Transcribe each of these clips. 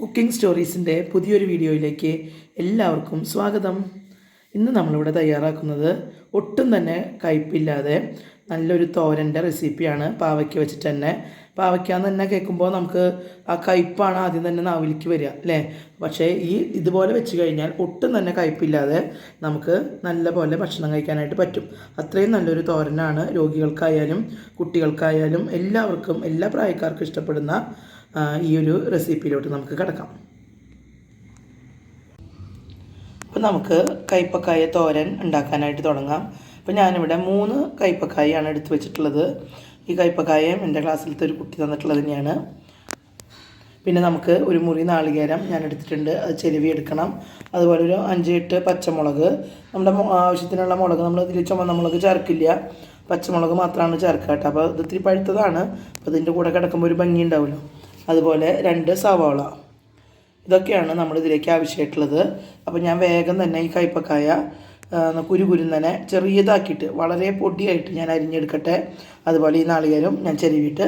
Cooking സ്റ്റോറീസിന്റെ പുതിയൊരു വീഡിയോയിലേക്ക് എല്ലാവർക്കും സ്വാഗതം. ഇന്ന് നമ്മളിവിടെ തയ്യാറാക്കുന്നത് ഒട്ടും തന്നെ കയ്പില്ലാതെ നല്ലൊരു തോരന്റെ റെസിപ്പിയാണ്. പാവയ്ക്ക വെച്ചിട്ട് തന്നെ. പാവയ്ക്ക തന്നെ കേൾക്കുമ്പോൾ നമുക്ക് ആ കയ്പ്പാണ് ആദ്യം തന്നെ നാവിലേക്ക് വരിക അല്ലേ? പക്ഷേ ഈ ഇതുപോലെ വെച്ച് കഴിഞ്ഞാൽ ഒട്ടും തന്നെ കയ്പില്ലാതെ നമുക്ക് നല്ല പോലെ ഭക്ഷണം കഴിക്കാനായിട്ട് പറ്റും. അത്രയും നല്ലൊരു തോരനാണ് രോഗികൾക്കായാലും കുട്ടികൾക്കായാലും എല്ലാവർക്കും എല്ലാ പ്രായക്കാർക്കും ഇഷ്ടപ്പെടുന്ന ഈ ഒരു റെസിപ്പിയിലോട്ട് നമുക്ക് കിടക്കാം. അപ്പോൾ നമുക്ക് കയ്പക്കായ തോരൻ ഉണ്ടാക്കാനായിട്ട് തുടങ്ങാം. അപ്പോൾ ഞാനിവിടെ മൂന്ന് കയ്പക്കായാണ് എടുത്തു വെച്ചിട്ടുള്ളത്. ഈ കയ്പക്കായം എന്റെ ക്ലാസ്സിലത്തെ ഒരു കുട്ടി തന്നിട്ടുള്ളത് തന്നെയാണ്. പിന്നെ നമുക്ക് ഒരു മുറി നാളികേരം ഞാൻ എടുത്തിട്ടുണ്ട്. അത് ചെരുവി എടുക്കണം. അതുപോലെ ഒരു അഞ്ച് എട്ട് പച്ചമുളക്. നമ്മുടെ ആവശ്യത്തിനുള്ള മുളക് നമ്മൾ ഇതിൽ ചുമന്ന മുളക് ചേർക്കില്ല. പച്ചമുളക് മാത്രമാണ് ചേർക്കുക കേട്ടോ. അപ്പോൾ ഇത് ഇത്തിരി പഴുത്തതാണ്. അപ്പോൾ ഇതിന്റെ കൂടെ കിടക്കുമ്പോൾ ഒരു ഭംഗി ഉണ്ടാവുമല്ലോ. അതുപോലെ രണ്ട് സവാള. ഇതൊക്കെയാണ് നമ്മൾ ഇതിലേക്ക് ആവശ്യമായിട്ടുള്ളത്. അപ്പോൾ ഞാൻ വേഗം തന്നെ ഈ കയ്പക്കായ കുരുകുരുന്നനെ ചെറിയതാക്കിയിട്ട് വളരെ പൊടിയായിട്ട് ഞാൻ അരിഞ്ഞെടുക്കട്ടെ. അതുപോലെ ഈ നാളികേരം ഞാൻ ചെരുവിയിട്ട്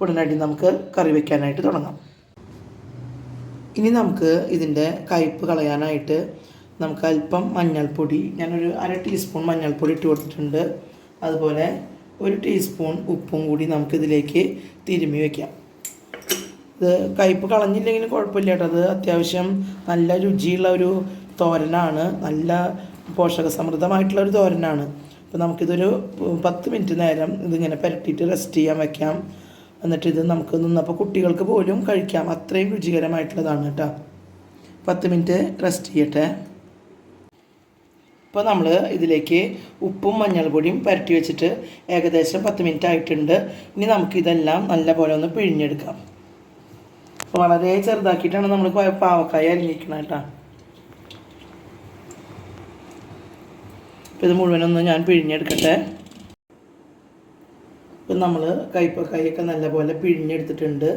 ഉടനടി നമുക്ക് കറി വയ്ക്കാനായിട്ട് തുടങ്ങാം. ഇനി നമുക്ക് ഇതിന്റെ കയ്പ്പ് കളയാനായിട്ട് നമുക്ക് അല്പം മഞ്ഞൾപ്പൊടി ഞാനൊരു അര ടീസ്പൂൺ മഞ്ഞൾപ്പൊടി ഇട്ട് കൊടുത്തിട്ടുണ്ട്. അതുപോലെ ഒരു ടീസ്പൂൺ ഉപ്പും കൂടി നമുക്കിതിലേക്ക് തിരുമ്മി വയ്ക്കാം ഇത് കയ്പ്പ് കളഞ്ഞില്ലെങ്കിലും കുഴപ്പമില്ല കേട്ടോ. അത് അത്യാവശ്യം നല്ല രുചിയുള്ള ഒരു തോരനാണ്. നല്ല പോഷക സമൃദ്ധമായിട്ടുള്ള ഒരു തോരനാണ്. അപ്പോൾ നമുക്കിതൊരു പത്ത് മിനിറ്റ് നേരം ഇതിങ്ങനെ പുരട്ടിയിട്ട് റെസ്റ്റ് ചെയ്യാൻ വെക്കാം. എന്നിട്ട് ഇത് നമുക്ക് നിന്നപ്പോൾ കുട്ടികൾക്ക് പോലും കഴിക്കാം. അത്രയും രുചികരമായിട്ടുള്ളതാണ് കേട്ടോ. പത്ത് മിനിറ്റ് റെസ്റ്റ് ചെയ്യട്ടെ. ഇപ്പോൾ നമ്മൾ ഇതിലേക്ക് ഉപ്പും മഞ്ഞൾപ്പൊടിയും പുരട്ടി വെച്ചിട്ട് ഏകദേശം പത്ത് മിനിറ്റ് ആയിട്ടുണ്ട്. ഇനി നമുക്കിതെല്ലാം നല്ല പോലെ ഒന്ന് പിഴിഞ്ഞെടുക്കാം. വളരെ ചെറുതാക്കിയിട്ടാണ് നമ്മൾ പാവക്കായ അരിഞ്ഞിരിക്കുന്നത് കേട്ടോ ഇത് മുഴുവനൊന്ന് ഞാൻ പിഴിഞ്ഞെടുക്കട്ടെ. ഇപ്പം നമ്മൾ കയ്പക്കായൊക്കെ നല്ലപോലെ പിഴിഞ്ഞെടുത്തിട്ടുണ്ട്.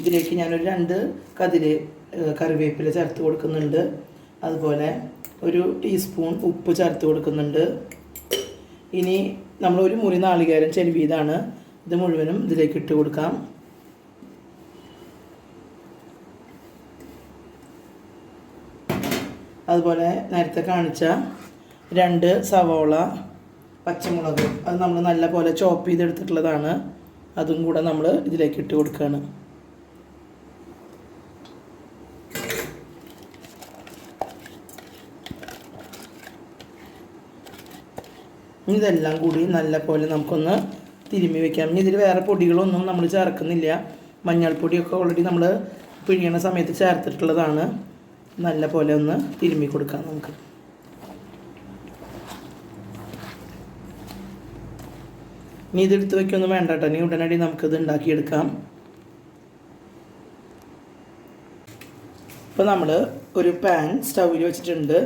ഇതിലേക്ക് ഞാനൊരു രണ്ട് കതിര് കറിവേപ്പില ചേർത്ത് കൊടുക്കുന്നുണ്ട്. അതുപോലെ ഒരു ടീസ്പൂൺ ഉപ്പ് ചേർത്ത് കൊടുക്കുന്നുണ്ട്. ഇനി നമ്മൾ ഒരു മുറി നാളികേരം ചെരുവിയതാണ്. ഇത് മുഴുവനും ഇതിലേക്ക് ഇട്ട് കൊടുക്കാം. അതുപോലെ നേരത്തെ കാണിച്ച രണ്ട് സവോള പച്ചമുളക് അത് നമ്മൾ നല്ല പോലെ ചോപ്പ് ചെയ്തെടുത്തിട്ടുള്ളതാണ്. അതും കൂടെ നമ്മൾ ഇതിലേക്ക് ഇട്ട് കൊടുക്കുകയാണ് ഇതെല്ലാം കൂടി നല്ല പോലെ നമുക്കൊന്ന് തിരുമ്മി വെക്കാം. ഇനി ഇതിൽ വേറെ പൊടികളൊന്നും നമ്മൾ ചേർക്കുന്നില്ല. മഞ്ഞൾപ്പൊടിയൊക്കെ ഓൾറെഡി നമ്മൾ പിഴിയണ സമയത്ത് ചേർത്തിട്ടുള്ളതാണ്. നല്ല പോലെ ഒന്ന് തിരുമ്മി കൊടുക്കാം നമുക്ക്. ഇനി ഇതെടുത്ത് വയ്ക്കൊന്നും വേണ്ട കേട്ടോ ഇനി ഉടനടി നമുക്കിത് ഉണ്ടാക്കിയെടുക്കാം. ഇപ്പോൾ നമ്മൾ ഒരു പാൻ സ്റ്റൗവിൽ വെച്ചിട്ടുണ്ട്.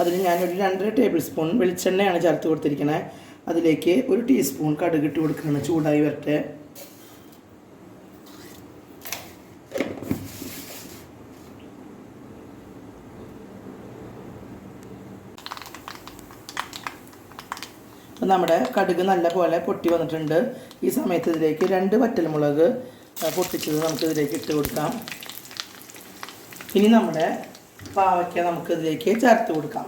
അതിൽ ഞാനൊരു രണ്ടര ടേബിൾ സ്പൂൺ വെളിച്ചെണ്ണയാണ് ചേർത്ത് കൊടുത്തിരിക്കുന്നത് അതിലേക്ക് ഒരു ടീസ്പൂൺ കടുക് ഇട്ട് കൊടുക്കുകയാണ് ചൂടായി വരട്ടെ. അപ്പോൾ നമ്മുടെ കടുക് നല്ലപോലെ പൊട്ടി വന്നിട്ടുണ്ട്. ഈ സമയത്ത് ഇതിലേക്ക് രണ്ട് വറ്റൽമുളക് മുളക് പൊട്ടിച്ചത് നമുക്ക് ഇതിലേക്ക് ഇട്ട് കൊടുക്കാം. ഇനി നമ്മുടെ പാവയ്ക്ക നമുക്ക് ഇതിലേക്ക് ചേർത്ത് കൊടുക്കാം.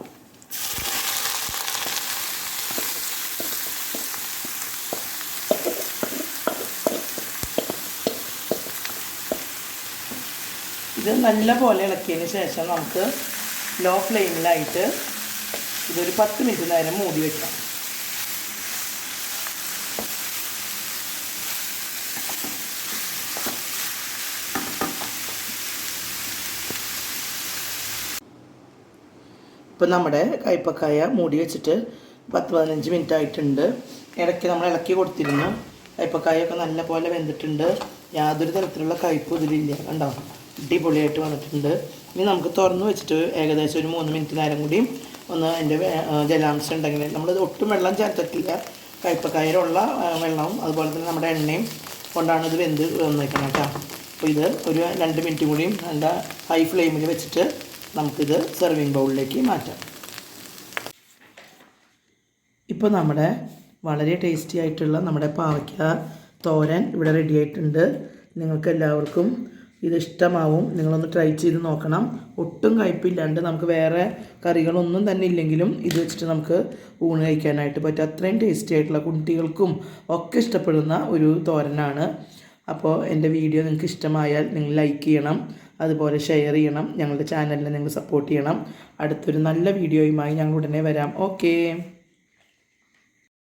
ഇത് നല്ല പോലെ ഇളക്കിയതിന് ശേഷം നമുക്ക് ലോ ഫ്ലെയിമിലായിട്ട് ഇതൊരു പത്ത് മിനിറ്റ് നേരം മൂടി വെക്കാം. ഇപ്പം നമ്മുടെ കയ്പക്കായ മൂടി വെച്ചിട്ട് പത്ത് പതിനഞ്ച് മിനിറ്റ് ആയിട്ടുണ്ട്. ഇടയ്ക്ക് നമ്മൾ ഇളക്കി കൊടുത്തിരുന്നു. കയ്പക്കായൊക്കെ നല്ല പോലെ വെന്തിട്ടുണ്ട്. യാതൊരു തരത്തിലുള്ള കയ്പും ഇതിലില്ല. കണ്ടോ? അടിപൊളിയായിട്ട് വന്നിട്ടുണ്ട്. ഇനി നമുക്ക് തുറന്ന് വെച്ചിട്ട് ഏകദേശം ഒരു മൂന്ന് മിനിറ്റ് നേരം കൂടി ഒന്ന് അതിന്റെ ജലാംശം ഉണ്ടെങ്കിൽ നമ്മൾ ഒട്ടും വെള്ളം ചേർത്തിട്ടില്ല. കയ്പക്കായയിലുള്ള വെള്ളവും അതുപോലെ തന്നെ നമ്മുടെ എണ്ണയും കൊണ്ടാണ് ഇത് വെന്ത് വന്നേക്കുന്നത് കേട്ടോ. അപ്പോൾ ഇത് ഒരു രണ്ട് മിനിറ്റ് കൂടിയും നല്ല ഹൈ ഫ്ലെയിമിൽ വെച്ചിട്ട് നമുക്കിത് സെർവിങ് ബൗളിലേക്ക് മാറ്റാം. ഇപ്പോൾ നമ്മുടെ വളരെ ടേസ്റ്റി ആയിട്ടുള്ള നമ്മുടെ പാവയ്ക്ക തോരൻ ഇവിടെ റെഡി ആയിട്ടുണ്ട്. നിങ്ങൾക്ക് എല്ലാവർക്കും ഇത് ഇഷ്ടമാവും. നിങ്ങളൊന്ന് ട്രൈ ചെയ്ത് നോക്കണം. ഒട്ടും കയ്പില്ലാണ്ട് നമുക്ക് വേറെ കറികളൊന്നും തന്നെ ഇല്ലെങ്കിലും ഇത് വെച്ചിട്ട് നമുക്ക് ഊണ് കഴിക്കാനായിട്ട് പറ്റും. അത്രയും ടേസ്റ്റി ആയിട്ടുള്ള കുട്ടികൾക്കും ഒക്കെ ഇഷ്ടപ്പെടുന്ന ഒരു തോരനാണ്. അപ്പോൾ എന്റെ വീഡിയോ നിങ്ങൾക്ക് ഇഷ്ടമായാൽ നിങ്ങൾ ലൈക്ക് ചെയ്യണം അതുപോലെ ഷെയർ ചെയ്യണം ഞങ്ങളുടെ ചാനലിനെ നിങ്ങൾ സപ്പോർട്ട് ചെയ്യണം. അടുത്തൊരു നല്ല വീഡിയോയുമായി ഞങ്ങൾ ഉടനെ വരാം. ഓക്കേ